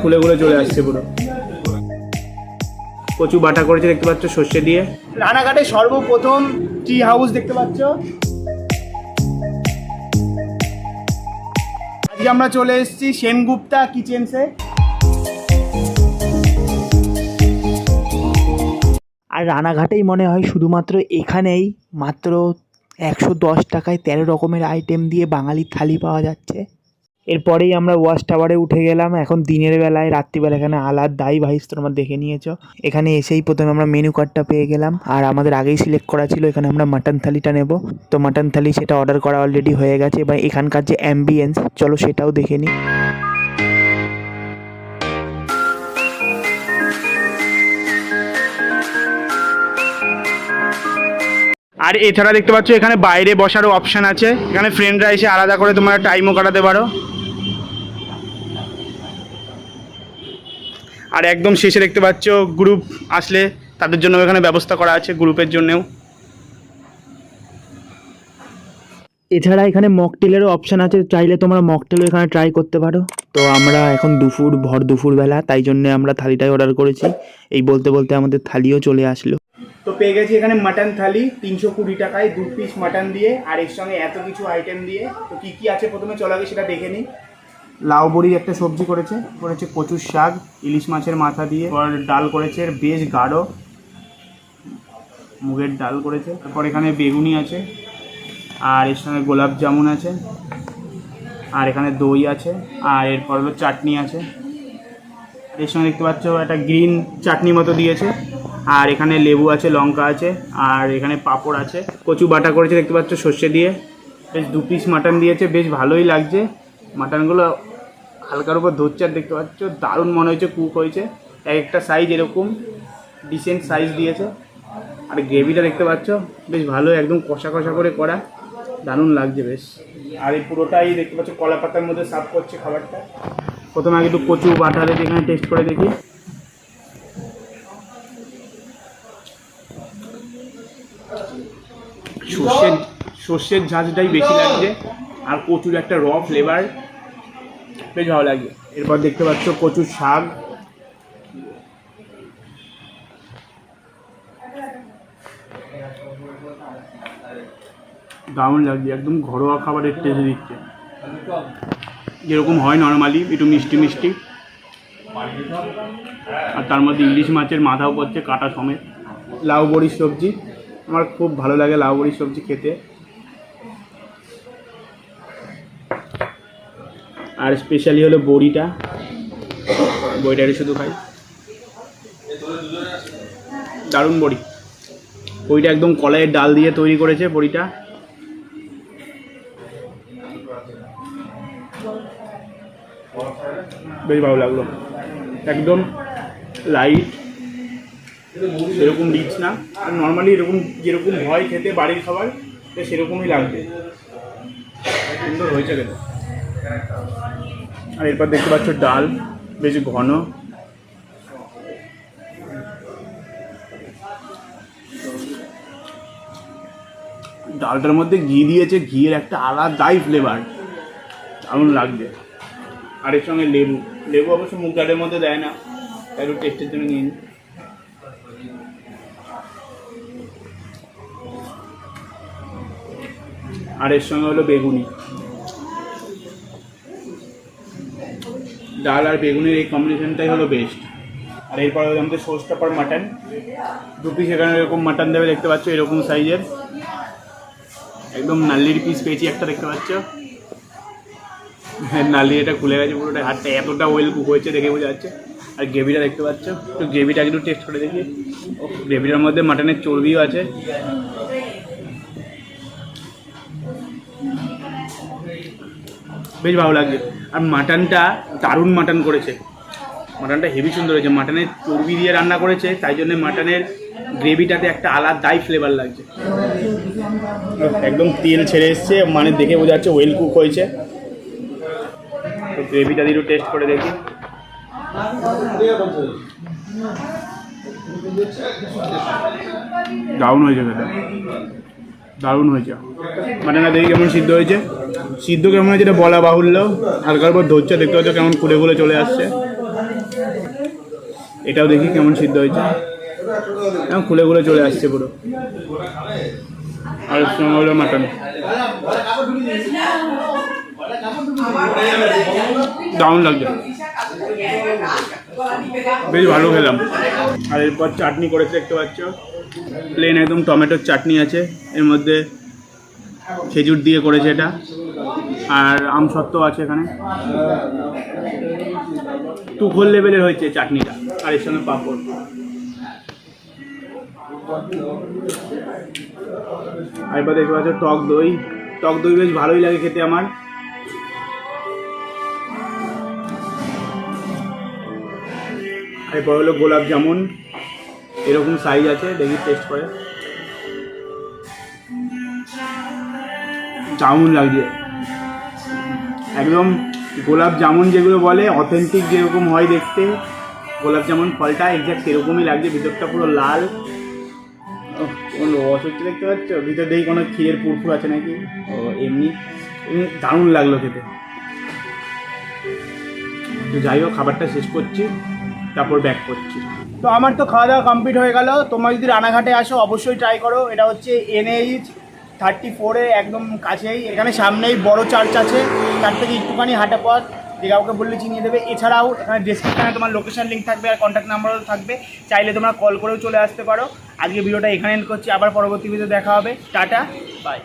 খুলে খুলে চলে আসছে পুরো। কচু বাটা করেছে দেখতে পাচ্ছ সর্ষে দিয়ে। রানাঘাটে সর্বপ্রথম টি হাউস দেখতে পাচ্ছ। আজকে আমরা চলে এসেছি সেনগুপ্তা কিচেন্সে। আর রানাঘাটেই মনে হয় শুধুমাত্র এখানেই মাত্র একশো দশ টাকায় তেরো রকমের আইটেম দিয়ে বাঙালির থালি পাওয়া যাচ্ছে। এরপরেই আমরা ওয়াচ টাওয়ারে উঠে গেলাম। এখন দিনের বেলায়, রাত্রিবেলা এখানে আলাদ দাই ভাইস তোমরা দেখে নিয়েছো। এখানে এসেই প্রথমে আমরা মেনু কার্ডটা পেয়ে গেলাম। আর আমাদের আগেই সিলেক্ট করা ছিল, এখানে আমরা মাটন থালিটা নেব। তো মাটন থালি সেটা অর্ডার করা অলরেডি হয়ে গেছে। এবার এখানকার যে অ্যাম্বিয়েন্স চলো সেটাও দেখে নিই আর এছাড়া দেখতে পাচ্ছ, এখানে বাইরে বসারও অপশন আছে। এখানে ফ্রেন্ডরা এসে আলাদা করে তোমরা টাইমও কাটাতে পারো। আর একদম শেষে দেখতে পাচ্ছ গ্রুপ আসলে তাদের জন্য এখানে ব্যবস্থা করা আছে গ্রুপের জন্যেও। এছাড়া এখানে মকটেলেরও অপশান আছে চাইলে তোমরা মকটেলও এখানে ট্রাই করতে পারো। তো আমরা এখন দুপুর ভর দুপুরবেলা তাই জন্য আমরা থালিটাই অর্ডার করেছি। এই বলতে বলতে আমাদের থালিও চলে আসলো। তো পেয়ে গেছি এখানে মাটন থালি তিনশো কুড়ি টাকায় দু পিস মাটন দিয়ে আর এর সঙ্গে এত কিছু আইটেম দিয়ে। তো কী কী আছে প্রথমে চলো আগে সেটা দেখে নিই। লাউ বড়ির একটা সবজি করেছে করেছে কচুর শাক, ইলিশ মাছের মাথা দিয়ে এবার ডাল করেছে, বেশ গাঢ়, মুগের ডাল করেছে, তারপর এখানে বেগুনি আছে, আর এর সঙ্গে গোলাপ জামুন আছে, আর এখানে দই আছে, আর এরপর হলো চাটনি আছে, এর সঙ্গে দেখতে পাচ্ছ একটা গ্রিন চাটনি মতো দিয়েছে, আর এখানে লেবু আছে, লঙ্কা আছে, আর এখানে পাঁপড় আছে, কচু বাটা করেছে, দেখতে পাচ্ছ সর্ষে দিয়ে, বেশ দু পিস মাটন দিয়েছে, বেশ ভালোই লাগছে মাটনগুলো হালকার উপর ধরছে আর দেখতে পাচ্ছ দারুণ মনে হয়েছে কুক হয়েছে। এক একটা সাইজ এরকম ডিসেন্ট সাইজ দিয়েছে। আর গ্রেভিটা দেখতে পাচ্ছ বেশ ভালো একদম কষা কষা করে করা। দারুণ লাগছে বেশ। আর এই পুরোটাই দেখতে পাচ্ছ কলা পাতার মধ্যে সার্ভ করছে খাবারটা। প্রথমে আগে একটু কচু বাটা রেখে এখানে টেস্ট করে দেখি। সর্ষের সর্ষের ঝাঁঝটাই বেশি লাগছে। আর কচুর একটা র ফ্লেভার বেশ ভালো লাগে এরপর দেখতে পাচ্ছ কচুর শাক। দারুণ লাগছে, একদম ঘরোয়া খাবারের টেস্ট দিচ্ছে। যেরকম হয় নর্মালি একটু মিষ্টি মিষ্টি। আর তার মধ্যে ইলিশ মাছের মাথাও পড়ছে কাটা সমেত। লাউ বড়ির সবজি, আমার খুব ভালো লাগে লাউ বড়ির সবজি খেতে। আর স্পেশালি হলো বড়িটা। বড়িটা শুধু খাই দারুণ বড়ি। বড়িটা একদম কলাইয়ের ডাল দিয়ে তৈরি করেছে বড়িটা। বেশ ভালো লাগল। একদম লাইট সেরকম রিচ না। আর নর্মালি এরকম যেরকম হয় খেতে বাড়ির খাবার, সেরকমই লাগবে। সুন্দর হয়েছে আর এরপর দেখতে পাচ্ছ ডাল, বেশ ঘন। ডালটার মধ্যে ঘি দিয়েছে, ঘিয়ের একটা আলাদাই ফ্লেভার দারুণ লাগছে আর এর সঙ্গে লেবু। লেবু অবশ্য মুগ ডালের মধ্যে দেয় না একটু টেস্টের জন্য নিয়ে নিই আর এর সঙ্গে হলো বেগুনি। ডাল আর বেগুনের এই কম্বিনেশনটাই হলো বেস্ট আর এরপর হলো আমাদের সোস পেপার মাটন দু পিস এখানে এরকম মাটন দেবে দেখতে পাচ্ছ, এরকম সাইজের একদম নাল্লির পিস পেয়েছি একটা দেখতে পাচ্ছ। হ্যাঁ নালি এটা খুলে গেছে পুরোটা হাতটা এতটা ওয়েল কুক হয়েছে দেখে বোঝা যাচ্ছে। আর গ্রেভিটা দেখতে পাচ্ছ। তো গ্রেভিটা একটু টেস্ট করে দেখি। গ্রেভিটার মধ্যে মাটনের চর্বিও আছে। বেশ ভালো লাগছে। আর মাটনটা দারুণ মাটন করেছে। মাটনটা হেভি সুন্দর হয়েছে। মাটনের চর্বি দিয়ে রান্না করেছে তাই জন্য মাটনের গ্রেভিটাতে একটা আলাদাই ফ্লেভার লাগছে। একদম তেল ছেড়ে এসছে মানে দেখে বোঝা যাচ্ছে ওয়েল কুক হয়েছে। তো গ্রেভিটা দিয়ে একটু টেস্ট করে দেখি। দারুণ হয়েছে খেতে। দারুণ হয়েছে। মানে না, দেখি কেমন সিদ্ধ হয়েছে। সিদ্ধ কেমন হয়েছে, এটা বলা বাহুল্য। হালকার পর ধরছে, দেখতে পাচ্ছ কেমন খুলে খুলে চলে আসছে। এটাও দেখি কেমন সিদ্ধ হয়েছে। এখন খুলে খুলে চলে আসছে পুরো। আর সঙ্গে হলো মাটন। দারুণ লাগছে। বেশ ভালো খেলাম। আর এরপর চাটনি করেছে দেখতে পাচ্ছ। প্লেন একদম টমেটোর চাটনি আছে। এর মধ্যে খেজুর দিয়ে করেছে এটা। আর আমসত্ত্ব আছে এখানে। তুখোল লেভেলের হয়েছে চাটনিটা। আর এর সঙ্গে পাঁপড়। আর এবার দেখতে পাচ্ছ টক দই। টক দই বেশ ভালোই লাগে খেতে আমার। এরপর হলো গোলাপ জামুন। এরকম সাইজ আছে, দেখি টেস্ট করে। জামুন লাগছে একদম গোলাপ জামুন যেগুলো বলে অথেন্টিক যেরকম হয় দেখতে, গোলাপ জামুন ফলটা এক্স্যাক্ট সেরকমই লাগছে, ভিতরটা পুরো লাল। কোন রস হচ্ছে দেখতে পাচ্ছ? ভিতর দেখি কোনো ক্ষীরের পুরপুর আছে নাকি? ও, এমনি এমনি দারুণ লাগল খেতে। তো যাই হোক, খাবারটা শেষ করছি। তারপর ব্যাক করছি। তো আমার তো খাওয়া দাওয়া কমপ্লিট হয়ে গেল। তোমরা যদি রানাঘাটে আসো, অবশ্যই ট্রাই করো। এটা হচ্ছে এনএইচ থার্টি ফোরে একদম কাছেই। এখানে সামনেই বড় চার্চ আছে। তার থেকে একটুখানি হাঁটা পথ। যে কাউকে বললে চিনিয়ে দেবে। এছাড়াও এখানে ডেসক্রিপশনে তোমার লোকেশন লিঙ্ক থাকবে আর কন্ট্যাক্ট নাম্বারও থাকবে। চাইলে তোমরা কল করেও চলে আসতে পারো। আজকে ভিডিওটা এখানে এন্ড করছি। আবার পরবর্তী ভিডিও দেখা হবে। টাটা। বাই